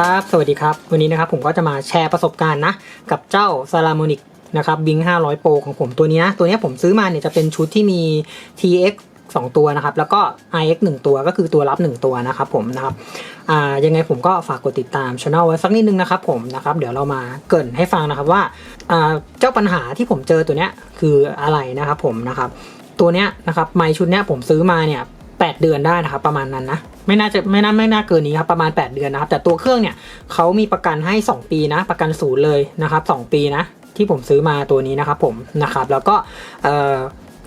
ครับ สวัสดีครับ วันนี้นะครับผมก็จะมาแชร์ประสบการณ์นะ กับเจ้า s a l a m o n i c นะครับบิง500 Pro ของผมตัวนี้นะ ตัวนี้ผมซื้อมาเนี่ยจะเป็นชุดที่มี TX 2 ตัวนะครับ แล้วก็ IX 1 ตัวก็คือตัวรับ 1 ตัวนะครับผมนะครับอ่ายังไงผมก็ฝากกดติดตามช anel ไว้สักนิดนึงนะครับผมนะครับ เดี๋ยวเรามาเกรินให้ฟังนะครับว่าอ่าเจ้าปัญหาที่ผมเจอตัวเนี้ยคืออะไรนะครับผมนะครับ ตัวเนี้ยนะครับไมชุดเนี้ยผมซื้อมาเนี่ยแปดเดือนได้นะครับประมาณนั้นนะ ไม่น่าจะไม่น่าไม่น่าเกินนี้ครับประมาณ 8 เดือนนะครับ แต่ตัวเครื่องเนี่ยเขามีประกันให้ 2 ปีนะ ประกันศูนย์เลยนะครับ2ปีนะที่ผมซื้อมาตัวนี้นะครับผมนะครับแล้วก็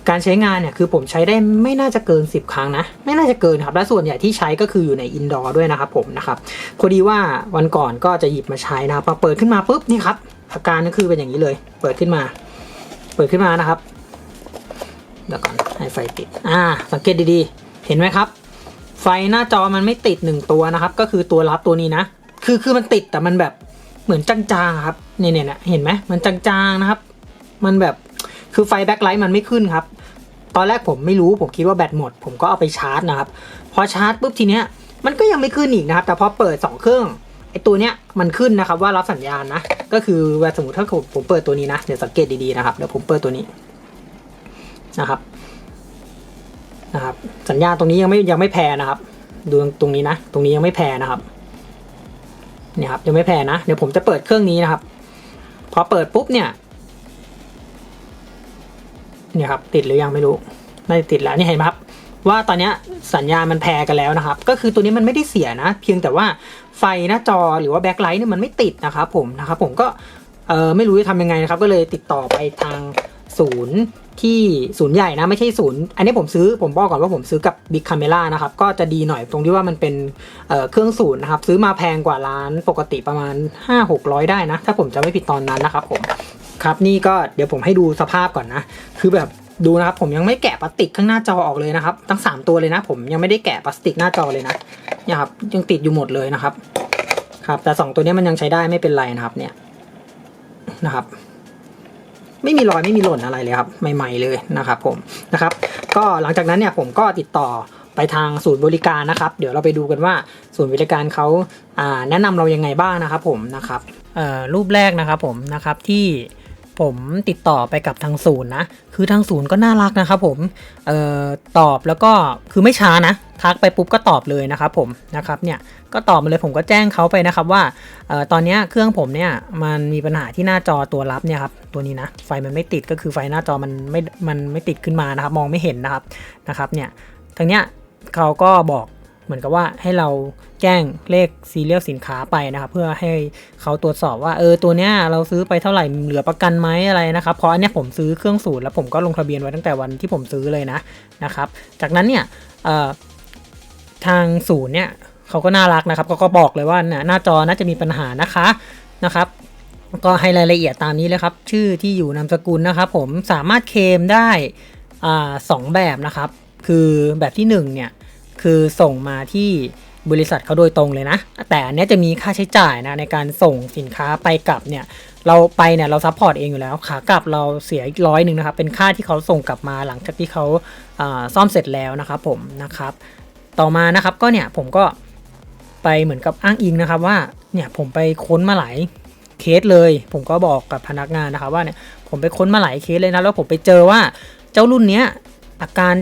การใช้งานเนี่ยคือผมใช้ได้ไม่น่าจะเกิน 10 ครั้งนะ ไม่น่าจะเกินครับ และส่วนใหญ่ที่ใช้ก็คืออยู่ในอินดอร์ด้วยนะครับผมนะครับพอดีว่าวันก่อนก็จะหยิบมาใช้นะครับพอเปิดขึ้นมาปุ๊บนี่ครับอาการก็คือเป็นอย่างนี้เลย เปิดขึ้นมา เปิดขึ้นมานะครับเดี๋ยวก่อนให้ไฟติดอ่าสังเกตดีๆ เห็นไหมครับ ไฟหน้าจอมันไม่ติดหนึ่งตัวนะครับ ก็คือตัวรับตัวนี้นะ คือคือมันติดแต่มันแบบเหมือนจางๆครับเนี่ยเนี่ยเนี่ยเห็นไหมมันจางๆนะครับ มันแบบคือไฟแบ็คไลท์มันไม่ขึ้นครับ ตอนแรกผมไม่รู้ผมคิดว่าแบตหมด ผมก็เอาไปชาร์จนะครับ พอชาร์จปุ๊บทีเนี้ยมันก็ยังไม่ขึ้นอีกนะครับ แต่พอเปิดสองเครื่องไอตัวเนี้ยมันขึ้นนะครับว่ารับสัญญาณนะ ก็คือว่าสมมติถ้าผมเปิดตัวนี้นะ เดี๋ยวสังเกตดีๆนะครับ เดี๋ยวผมเปิดตัวนี้นะครับ นะครับ สัญญาณตรงนี้ยังไม่ยังไม่แพรนะครับ ดูตรงนี้นะ ตรงนี้ยังไม่แพรนะครับเนี่ยครับยังไม่แพรนะ เดี๋ยวผมจะเปิดเครื่องนี้นะครับ พอเปิดปุ๊บเนี่ยเนี่ยครับติดหรือยังไม่รู้น่าจะติดแล้วนี่เห็นไหมครับ ว่าตอนนี้สัญญาณมันแพรกันแล้วนะครับ ก็คือตัวนี้มันไม่ได้เสียนะ เพียงแต่ว่าไฟหน้าจอหรือว่าแบ็คไลท์เนี่ยมันไม่ติดนะครับผมนะครับผมก็เออไม่รู้จะทำยังไงนะครับ ก็เลยติดต่อไปทาง ศูนย์ที่ศูนย์ใหญ่นะไม่ใช่ศูนย์อันนี้ผมซื้อผมบอกก่อนว่าผมซื้อกับ Big Camera นะครับก็จะดีหน่อยตรงที่ว่ามันเป็นเเครื่องศูนย์นะครับซื้อมาแพงกว่าร้านปกติประมาณ 5 600 ได้นะ ถ้าผมจะไม่ผิดตอนนั้นนะครับผมครับนี่ก็เดี๋ยวผมให้ดูสภาพก่อนนะ คือแบบดูนะครับผมยังไม่แกะพลาสติกข้างหน้าจอออกเลยนะครับทั้งสามตัวเลยนะ ผมยังไม่ได้แกะพลาสติกหน้าจอเลยนะเนี่ยครับยังติดอยู่หมดเลยนะครับครับแต่สองตัวนี้มันยังใช้ได้ไม่เป็นไรนะครับเนี่ยนะครับ ไม่มีรอยไม่มีหล่นอะไรเลยครับใหม่ ๆเลยนะครับผมนะครับ ก็หลังจากนั้นเนี่ยผมก็ติดต่อไปทางศูนย์บริการนะครับ เดี๋ยวเราไปดูกันว่าศูนย์บริการเขาาแนะนำเรายังไงบ้างนะครับผมนะครับรูปแรกนะครับผมนะครับที่ ผมติดต่อไปกับทางศูนย์นะ คือทางศูนย์ก็น่ารักนะครับผม เอ่อ ตอบแล้วก็คือไม่ช้านะ ทักไปปุ๊บก็ตอบเลยนะครับผม นะครับเนี่ย ก็ตอบมาเลยผมก็แจ้งเขาไปนะครับว่า เอ่อ ตอนนี้เครื่องผมเนี่ยมันมีปัญหาที่หน้าจอตัวรับเนี่ยครับ ตัวนี้นะ ไฟมันไม่ติดก็คือไฟหน้าจอมันไม่ มันไม่ติดขึ้นมานะครับ มองไม่เห็นนะครับ นะครับเนี่ย ทางเนี้ยเขาก็บอกเหมือนกับว่าให้เรา แจ้งเลขซีเรียลสินค้าไปนะครับเพื่อให้เขาตรวจสอบว่าเออตัวเนี้ยเราซื้อไปเท่าไหร่เหลือประกันไหมอะไรนะครับเพราะอันเนี้ยผมซื้อเครื่องสูตรแล้วผมก็ลงทะเบียนไว้ตั้งแต่วันที่ผมซื้อเลยนะนะครับ จากนั้นเนี่ยทางศูนย์เนี่ยเขาก็น่ารักนะครับก็ก็บอกเลยว่าเนี่ยหน้าจอน่าจะมีปัญหานะคะนะครับก็ให้รายละเอียดตามนี้เลยครับ ชื่อที่อยู่นามสกุลนะครับ ผมสามารถเคลมได้อ่าสองแบบนะครับ คือแบบที่หนึ่งเนี่ยคือส่งมาที่ บริษัทเขาโดยตรงเลยนะ แต่อันนี้จะมีค่าใช้จ่ายนะในการส่งสินค้าไปกลับเนี่ยเราไปเนี่ยเราซัพพอร์ตเองอยู่แล้วขากลับเราเสียอีกร้อยหนึ่งนะครับเป็นค่าที่เขาส่งกลับมาหลังจากที่เขาอ่าซ่อมเสร็จแล้วนะครับผมนะครับ ต่อมานะครับก็เนี่ยผมก็ไปเหมือนกับอ้างอิงนะครับว่าเนี่ยผมไปค้นมาหลายเคสเลย ผมก็บอกกับพนักงานนะครับว่าเนี่ยผมไปค้นมาหลายเคสเลยนะแล้วผมไปเจอว่าเจ้ารุ่นเนี้ยอาการ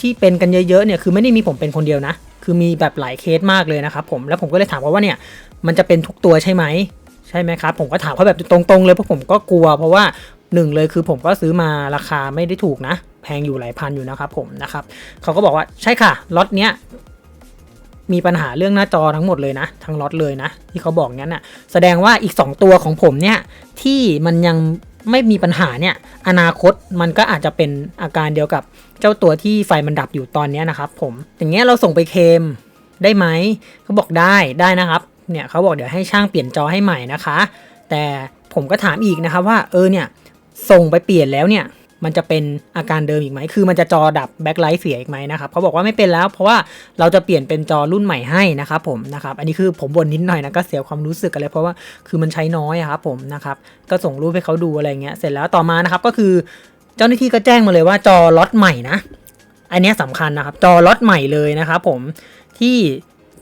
ที่เป็นกันเยอะๆเนี่ยคือไม่ได้มีผมเป็นคนเดียวนะ คือมีแบบหลายเคสมากเลยนะครับผมแล้วผมก็เลยถามเขาว่าเนี่ยมันจะเป็นทุกตัวใช่ไหมใช่ไหมครับผมก็ถามเขาแบบตรงๆเลยเพราะผมก็กลัว เพราะว่าหนึ่งเลยคือผมก็ซื้อมาราคาไม่ได้ถูกนะ แพงอยู่หลายพันอยู่นะครับผมนะครับเขาก็บอกว่าใช่ค่ะล็อตเนี้ยมีปัญหาเรื่องหน้าจอทั้งหมดเลยนะ ทั้งล็อตเลยนะ ที่เขาบอกงั้นน่ะแสดงว่าอีก 2 ตัวของผมเนี่ยที่มันยัง ไม่มีปัญหาเนี่ยอนาคตมันก็อาจจะเป็นอาการเดียวกับเจ้าตัวที่ไฟมันดับอยู่ตอนนี้นะครับผมอย่างเงี้ยเราส่งไปเคมได้ไหมเขาบอกได้ได้นะครับเนี่ยเขาบอกเดี๋ยวให้ช่างเปลี่ยนจอให้ใหม่นะคะ แต่ผมก็ถามอีกนะครับว่าเออเนี่ยส่งไปเปลี่ยนแล้วเนี่ย มันจะเป็นอาการเดิมอีกไหม คือมันจะจอดับแบ็คไลท์เสียอีกไหมนะครับเขาบอกว่าไม่เป็นแล้ว เพราะว่าเราจะเปลี่ยนเป็นจอรุ่นใหม่ให้นะครับผมนะครับ อันนี้คือผมบ่นนิดหน่อยนะก็เสียความรู้สึกอะไรเพราะว่าคือมันใช้น้อยครับผมนะครับ ก็ส่งรูปให้เขาดูอะไรเงี้ย เสร็จแล้วต่อมานะครับก็คือเจ้าหน้าที่ก็แจ้งมาเลยว่าจอล็อตใหม่นะ อันนี้ยสำคัญนะครับ จอล็อตใหม่เลยนะครับผมที่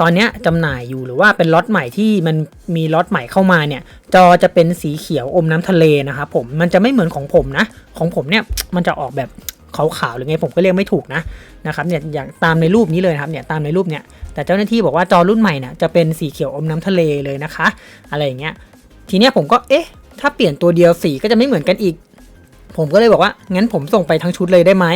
ตอนนี้จำหน่ายอยู่หรือว่าเป็นล็อตใหม่ที่มันมีล็อตใหม่เข้ามาเนี่ย จอจะเป็นสีเขียวอมน้ำทะเลนะครับผมมันจะไม่เหมือนของผมนะ ของผมเนี่ยมันจะออกแบบขาวๆหรือไงผมก็เรียกไม่ถูกนะนะครับเนี่ยอย่างตามในรูปนี้เลยครับเนี่ยตามในรูปเนี่ยแต่เจ้าหน้าที่บอกว่าจอรุ่นใหม่เนี่ยจะเป็นสีเขียวอมน้ำทะเลเลยนะคะ อะไรอย่างเงี้ยทีเนี้ยผมก็เอ๊ะถ้าเปลี่ยนตัวเดียวสีก็จะไม่เหมือนกันอีก ผมก็เลยบอกว่างั้นผมส่งไปทั้งชุดเลยได้ไหม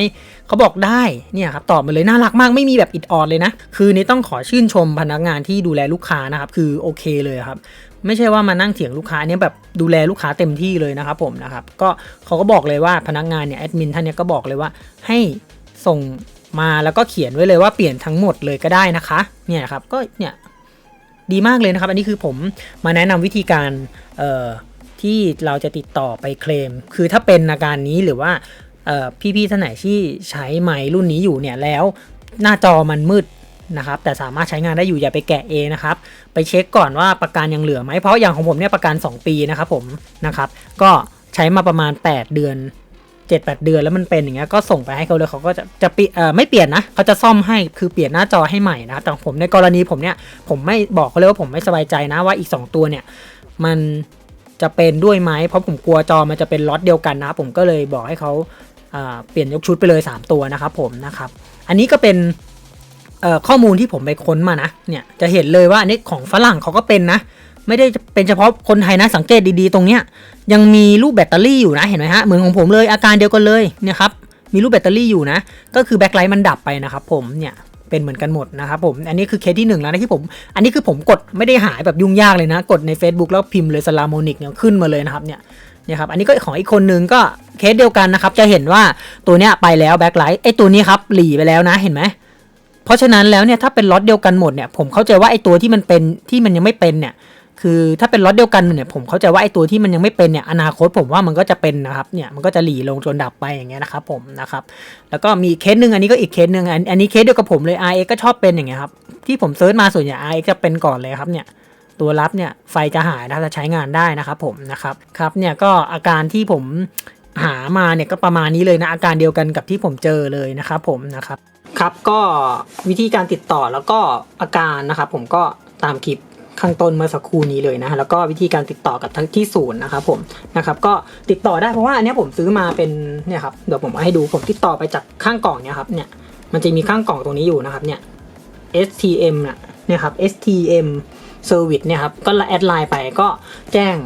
เขาบอกได้เนี่ยครับตอบมาเลยน่ารักมากไม่มีแบบอิดออดเลยนะ คือนี่ต้องขอชื่นชมพนักงานที่ดูแลลูกค้านะครับคือโอเคเลยครับไม่ใช่ว่ามานั่งเถียงลูกค้าเนี่ยแบบดูแลลูกค้าเต็มที่เลยนะครับผมนะครับก็เขาก็บอกเลยว่าพนักงานเนี่ยแอดมินท่านเนี่ยก็บอกเลยว่าให้ส่งมาแล้วก็เขียนไว้เลยว่าเปลี่ยนทั้งหมดเลยก็ได้นะคะเนี่ยครับก็เนี่ยดีมากเลยนะครับ อันนี้คือผมมาแนะนำวิธีการเอ่อ ที่เราจะติดต่อไปเคลม คือถ้าเป็นอาการนี้หรือว่าพี่ๆท่านไหนที่ใช้ไม้รุ่นนี้อยู่เนี่ยแล้วหน้าจอมันมืดนะครับแต่สามารถใช้งานได้อยู่อย่าไปแกะเองนะครับไปเช็คก่อนว่าประกันยังเหลือไหมเพราะอย่างของผมเนี่ยประกัน 2 ปีนะครับผมนะครับก็ใช้มาประมาณ 8 เดือน 7-8 เดือนแล้วมันเป็นอย่างเงี้ยก็ส่งไปให้เขาเลยเขาก็จะจะเปลี่ยนไม่เปลี่ยนนะเขาจะซ่อมให้คือเปลี่ยนหน้าจอให้ใหม่นะครับแต่ผมในกรณีผมเนี่ยผมไม่บอกเขาเลยว่าผมไม่สบายใจนะว่าอีก 2 ตัวเนี่ยมัน จะเป็นด้วยไหมเพราะผมกลัวจอมันจะเป็นล็อตเดียวกันนะผมก็เลยบอกให้เขาอ่าเปลี่ยนยกชุดไปเลย 3 ตัวนะครับผมนะครับ อันนี้ก็เป็นข้อมูลที่ผมไปค้นมานะเนี่ยจะเห็นเลยว่าอันนี้ของฝรั่งเขาก็เป็นนะ ไม่ได้เป็นเฉพาะคนไทยนะสังเกตดีๆ ตรงเนี้ยยังมีรูปแบตเตอรี่อยู่นะเห็นไหมฮะเหมือนของผมเลยอาการเดียวกันเลยเนี่ยครับมีรูปแบตเตอรี่อยู่นะ ก็คือแบ็คไลท์มันดับไปนะครับผมเนี่ย เป็นเหมือนกันหมดนะครับผมอันนี้คือเคสที่หนึ่งแล้วนะที่ผม อันนี้คือผมกดไม่ได้หายแบบยุ่งยากเลยนะ กดใน Facebook แล้วพิมพ์เลยสลาโมนิกเนี่ยขึ้นมาเลยนะครับเนี่ยนี่ครับอันนี้ก็ของอีกคนนึงก็เคสเดียวกันนะครับ จะเห็นว่าตัวเนี้ยไปแล้วแบ็คไลท์ไอตัวนี้ครับหลีไปแล้วนะเห็นไหมเพราะฉะนั้นแล้วเนี่ยถ้าเป็นล็อตเดียวกันหมดเนี่ยผมเข้าใจว่าไอตัวที่มันเป็นที่มันยังไม่เป็นเนี่ย คือถ้าเป็นล็อตเดียวกันเนี่ยผมเข้าใจว่าไอ้ตัวที่มันยังไม่เป็นเนี่ยอนาคตผมว่ามันก็จะเป็นนะครับเนี่ยมันก็จะหลีลงจนดับไปอย่างเงี้ยนะครับผมนะครับแล้วก็มีเคสหนึ่งอันนี้ก็อีกเคสหนึ่งอันอันนี้เคสเดียวกับผมเลย RX ก็ชอบเป็นอย่างเงี้ยครับที่ผมเซิร์ชมาส่วนใหญ่ RX จะเป็นก่อนเลยครับเนี่ยตัวรับเนี่ยไฟจะหายนะจะใช้งานได้นะครับผมนะครับครับเนี่ยก็อาการที่ผมหามาเนี่ยก็ประมาณนี้เลยนะอาการเดียวกันกับที่ผมเจอเลยนะครับผมนะครับครับก็วิธีการติดต่อแล้วก็อาการนะครับผมก็ตามคลิป ข้างต้นเมื่อสักครู่นี้เลยนะแล้วก็วิธีการติดต่อกับทั้งที่ศูนย์นะครับผมนะครับก็ติดต่อได้เพราะว่าอันนี้ผมซื้อมาเป็นเนี่ยครับเดี๋ยวผมเอาให้ดูผมติดต่อไปจากข้างกล่องเนี่ยครับเนี่ยมันจะมีข้างกล่องตรงนี้อยู่นะครับเนี่ย STM นะเนี่ยครับ STM Service เนี่ยครับก็แอดไลน์ไปก็แจ้ง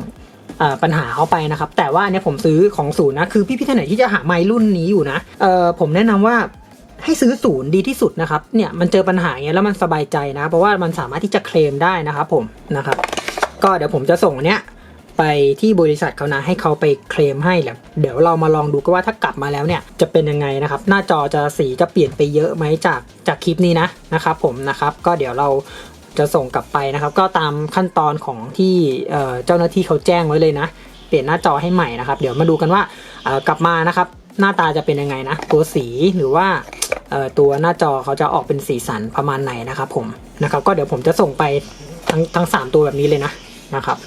ปัญหาเขาไปนะครับ แต่ว่าอันเนี้ยผมซื้อของศูนย์นะ คือพี่พี่ท่านไหนที่จะหาไม้รุ่นนี้อยู่นะเออผมแนะนำว่า ให้ซื้อศูนย์ดีที่สุดนะครับเนี่ยมันเจอปัญหาเงี้ยแล้วมันสบายใจนะ เพราะว่ามันสามารถที่จะเคลมได้นะครับผมนะครับ ก็เดี๋ยวผมจะส่งเนี้ยไปที่บริษัทเขานะให้เขาไปเคลมให้แหละเดี๋ยวเรามาลองดูกันว่าถ้ากลับมาแล้วเนี่ยจะเป็นยังไงนะครับ หน้าจอจะสีจะเปลี่ยนไปเยอะไหมจากจากคลิปนี้นะนะครับผมนะครับก็เดี๋ยวเราจะส่งกลับไปนะครับ ก็ตามขั้นตอนของที่เจ้าหน้าที่เขาแจ้งไว้เลยนะ เปลี่ยนหน้าจอให้ใหม่นะครับ เดี๋ยวมาดูกันว่ากลับมานะครับ หน้าตาจะเป็นยังไงนะ ตัวสีหรือว่า ตัวหน้าจอเขาจะออกเป็นสีสันประมาณไหนนะครับผมนะครับ ก็เดี๋ยวผมจะส่งไปทั้งทั้งสามตัวแบบนี้เลยนะนะครับ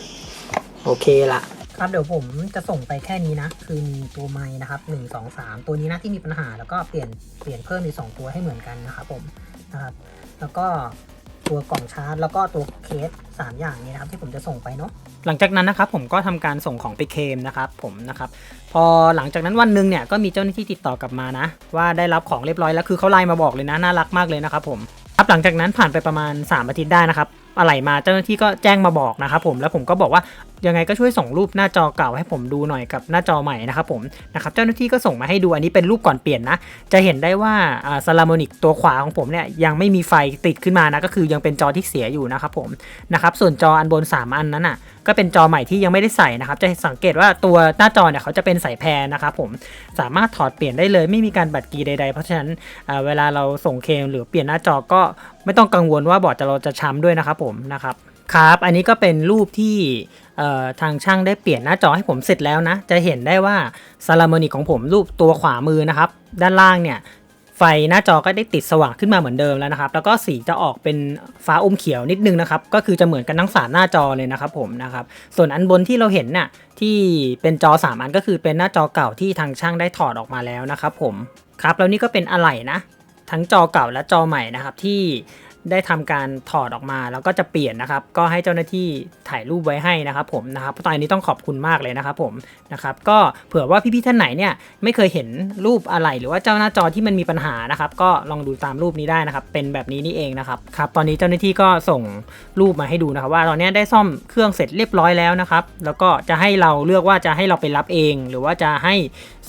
โอเคละครับเดี๋ยวผมจะส่งไปแค่นี้นะ คือมีตัวไม้นะครับหนึ่งสองสามตัวนี้นะที่มีปัญหาแล้วก็เปลี่ยนเปลี่ยนเพิ่มอีกสองตัวให้เหมือนกันนะครับผมนะครับ แล้วก็ ตัวกล่องชาร์จแล้วก็ตัวเคส 3 อย่างนี้นะครับที่ผมจะส่งไปเนาะหลังจากนั้นนะครับผมก็ทำการส่งของไปเคมนะครับผมนะครับพอหลังจากนั้นวันหนึ่งเนี่ยก็มีเจ้าหน้าที่ติดต่อกลับมานะ ว่าได้รับของเรียบร้อยแล้วคือเขาไลน์มาบอกเลยนะน่ารักมากเลยนะครับผมครับหลังจากนั้นผ่านไปประมาณ 3 อาทิตย์ได้นะครับอะไรมาเจ้าหน้าที่ก็แจ้งมาบอกนะครับผมแล้วผมก็บอกว่า ยังไงก็ช่วยส่งรูปหน้าจอเก่าให้ผมดูหน่อยกับหน้าจอใหม่นะครับผมนะครับเจ้าหน้าที่ก็ส่งมาให้ดูอันนี้เป็นรูปก่อนเปลี่ยนนะ จะเห็นได้ว่าซาลามอนิกตัวขวาของผมเนี่ยยังไม่มีไฟติดขึ้นมานะก็คือยังเป็นจอที่เสียอยู่นะครับผมนะครับส่วนจออันบน 3 อันนั้นอะก็เป็นจอใหม่ที่ยังไม่ได้ใส่นะครับจะสังเกตว่าตัวหน้าจอเนี่ยเขาจะเป็นสายแพรนะครับผมสามารถถอดเปลี่ยนได้เลยไม่มีการบัดกีใด ๆ เพราะฉะนั้นเวลาเราส่งเคมหรือเปลี่ยนหน้าจอก็ไม่ต้องกังวลว่าบอร์ดจะเราจะช้ำด้วยนะครับผมนะครับ ครับ อันนี้ก็เป็นรูปที่ทางช่างได้เปลี่ยนหน้าจอให้ผมเสร็จแล้วนะ จะเห็นได้ว่าซาลามอนิกของผมรูปตัวขวามือนะครับ ด้านล่างเนี่ยไฟหน้าจอก็ได้ติดสว่างขึ้นมาเหมือนเดิมแล้วนะครับ แล้วก็สีจะออกเป็นฟ้าอมเขียวนิดนึงนะครับ ก็คือจะเหมือนกันทั้งสามหน้าจอเลยนะครับผมนะครับ ส่วนอันบนที่เราเห็นน่ะที่เป็นจอ 3 อันก็คือเป็นหน้าจอเก่าที่ทางช่างได้ถอดออกมาแล้วนะครับผม ครับแล้วนี่ก็เป็นอะไหล่นะ ทั้งจอเก่าและจอใหม่นะครับที่ ได้ทำการถอดออกมาแล้วก็จะเปลี่ยนนะครับ ก็ให้เจ้าหน้าที่ถ่ายรูปไว้ให้นะครับผมนะครับตอนนี้ต้องขอบคุณมากเลยนะครับผมนะครับก็เผื่อว่าพี่ๆท่านไหนเนี่ยไม่เคยเห็นรูปอะไรหรือว่าเจ้าหน้าจอที่มันมีปัญหานะครับ ก็ลองดูตามรูปนี้ได้นะครับ เป็นแบบนี้นี่เองนะครับครับตอนนี้เจ้าหน้าที่ก็ส่งรูปมาให้ดูนะครับ ว่าตอนนี้ได้ซ่อมเครื่องเสร็จเรียบร้อยแล้วนะครับ แล้วก็จะให้เราเลือกว่าจะให้เราไปรับเอง หรือว่าจะให้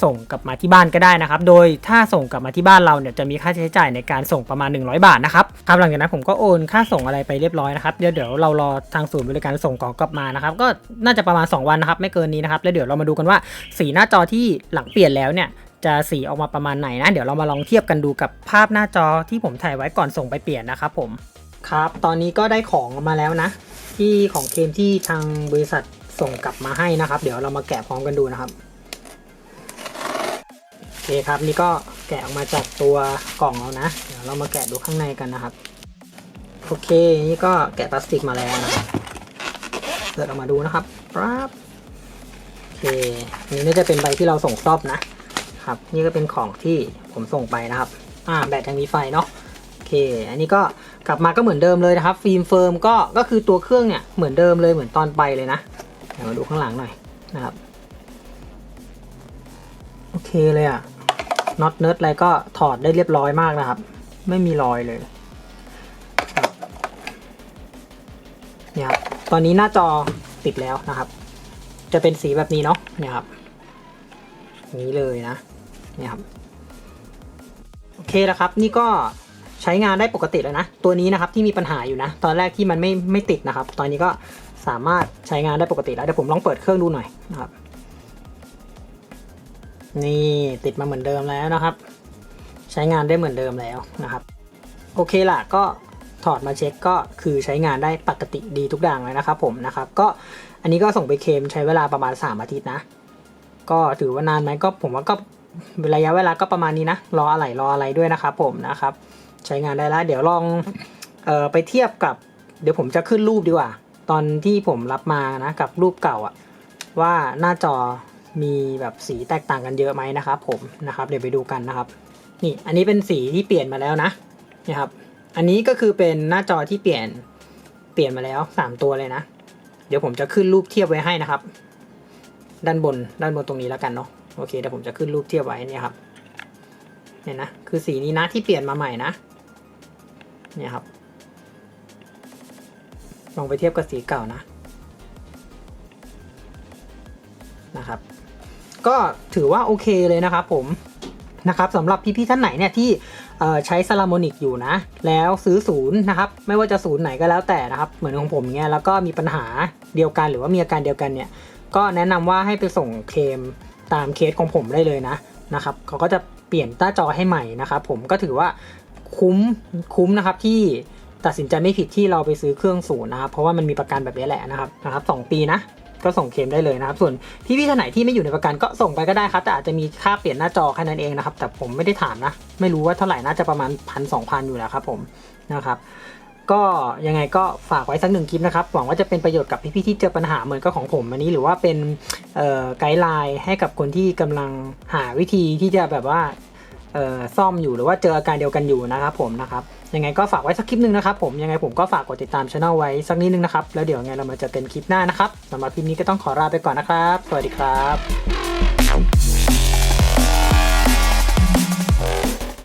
ส่งกลับมาที่บ้านก็ได้นะครับ โดยถ้าส่งกลับมาที่บ้านเราเนี่ยจะมีค่าใช้จ่ายในการส่งประมาณ 100 บาทนะครับครับหลังจากนั้นผมก็โอนค่าส่งอะไรไปเรียบร้อยนะครับเดี๋ยวเดี๋ยวเรารอทางศูนย์บริการส่งของกลับมานะครับก็น่าจะประมาณ 2 วันนะครับไม่เกินนี้นะครับแล้วเดี๋ยวเรามาดูกันว่าสีหน้าจอที่หลังเปลี่ยนแล้วเนี่ยจะสีออกมาประมาณไหนนะเดี๋ยวเรามาลองเทียบกันดูกับภาพหน้าจอที่ผมถ่ายไว้ก่อนส่งไปเปลี่ยนนะครับผมครับ ตอนนี้ก็ได้ของมาแล้วนะ ที่ของเคมที่ทางบริษัทส่งกลับมาให้นะครับ เดี๋ยวเรามาแกะพร้อมกันดูนะครับ คครับ นี่ก็แกะออกมาจากตัวกล่องแล้วนะ เดี๋ยวเรามาแกะดูข้างในกันนะครับ โอเค นี่ก็แกะพลาสติกมาแล้วนะเปิดออกมาดูนะครับปั๊บโอเคนนี้น่าจะเป็นใบที่เราส่งซอบนะครับ นี่ก็เป็นของที่ผมส่งไปนะครับ อ่า แบตยังมีไฟเนาะ โอเค อันนี้ก็กลับมาก็เหมือนเดิมเลยนะครับ ฟิล์มเฟิร์มก็ ก็คือตัวเครื่องเนี่ยเหมือนเดิมเลยเหมือนตอนไปเลยนะ เดี๋ยวมาดูข้างหลังหน่อยนะครับ โอเคเลยอะ น็อตเนิร์ดอะไรก็ถอดได้เรียบร้อยมากนะครับ ไม่มีรอยเลยเนี่ยครับตอนนี้หน้าจอติดแล้วนะครับ จะเป็นสีแบบนี้เนาะเนี่ยครับนี้เลยนะเนี่ยครับโอเคแล้วครับ นี่ก็ใช้งานได้ปกติแล้วนะ ตัวนี้นะครับที่มีปัญหาอยู่นะ ตอนแรกที่มันไม่ไม่ติดนะครับ ตอนนี้ก็สามารถใช้งานได้ปกติแล้วเดี๋ยวผมลองเปิดเครื่องดูหน่อยนะครับ นี่ติดมาเหมือนเดิมแล้วนะครับ ใช้งานได้เหมือนเดิมแล้วนะครับ โอเคล่ะก็ถอดมาเช็คก็คือใช้งานได้ปกติดีทุกอย่างเลยนะครับผมนะครับ ก็อันนี้ก็ส่งไปเคมใช้เวลาประมาณ 3 อาทิตย์นะ ก็ถือว่านานไหมก็ผมว่าก็ระยะเวลาก็ประมาณนี้นะ รออะไรรออะไรด้วยนะครับผมนะครับ ใช้งานได้แล้ว เดี๋ยวลองเออไปเทียบกับ เดี๋ยวผมจะขึ้นรูปดีกว่า ตอนที่ผมรับมานะกับรูปเก่าอะว่าหน้าจอ มีแบบสีแตกต่างกันเยอะไหมนะครับผมนะครับเดี๋ยวไปดูกันนะครับนี่อันนี้เป็นสีที่เปลี่ยนมาแล้วนะนี่ครับอันนี้ก็คือเป็นหน้าจอที่เปลี่ยนเปลี่ยนมาแล้วสามตัวเลยนะ เดี๋ยวผมจะขึ้นรูปเทียบไว้ให้นะครับ ด้านบนด้านบนตรงนี้แล้วกันเนาะโอเคเดี๋ยวผมจะขึ้นรูปเทียบไว้เนี่ยครับเนี่ยนะคือสีนี้นะที่เปลี่ยนมาใหม่นะเนี่ยครับลองไปเทียบกับสีเก่านะนะครับ ก็ถือว่าโอเคเลยนะครับผมนะครับสำหรับพี่ๆท่านไหนเนี่ยที่ใช้ซาลามอนิกอยู่นะ แล้วซื้อศูนย์นะครับไม่ว่าจะศูนย์ไหนก็แล้วแต่นะครับ เหมือนของผมเนี่ยแล้วก็มีปัญหาเดียวกันหรือว่ามีอาการเดียวกันเนี่ยก็แนะนำว่าให้ไปส่งเคลมตามเคสของผมได้เลยนะนะครับเขาก็จะเปลี่ยนหน้าจอให้ใหม่นะครับผมก็ถือว่าคุ้มคุ้มนะครับที่ตัดสินใจไม่ผิดที่เราไปซื้อเครื่องศูนย์นะครับเพราะว่ามันมีประกันแบบนี้แหละนะครับนะครับสองปีนะ ก็ส่งเคลมได้เลยนะครับ ส่วนพี่พี่ๆท่านไหนที่ไม่อยู่ในประกันก็ส่งไปก็ได้ครับ แต่อาจจะมีค่าเปลี่ยนหน้าจอแค่นั้นเองนะครับ แต่ผมไม่ได้ถามนะ ไม่รู้ว่าเท่าไหร่น่าจะประมาณพันสองพันอยู่แล้วครับผมนะครับก็ยังไงก็ฝากไว้สักหนึ่งคลิปนะครับ หวังว่าจะเป็นประโยชน์กับพี่ๆที่เจอปัญหาเหมือนกับของผมอันนี้ หรือว่าเป็นไกด์ไลน์ให้กับคนที่กำลังหาวิธีที่จะแบบว่า ซ่อมอยู่หรือว่าเจออาการเดียวกันอยู่นะครับผมนะครับยังไงก็ฝากไว้สักคลิปหนึ่งนะครับผมยังไงผมก็ฝากกดติดตามช่องไว้สักนิดนึงนะครับแล้วเดี๋ยวยังไงเรามาเจอกันคลิปหน้านะครับสำหรับคลิปนี้ก็ต้องขอลาไปก่อนนะครับ สวัสดีครับ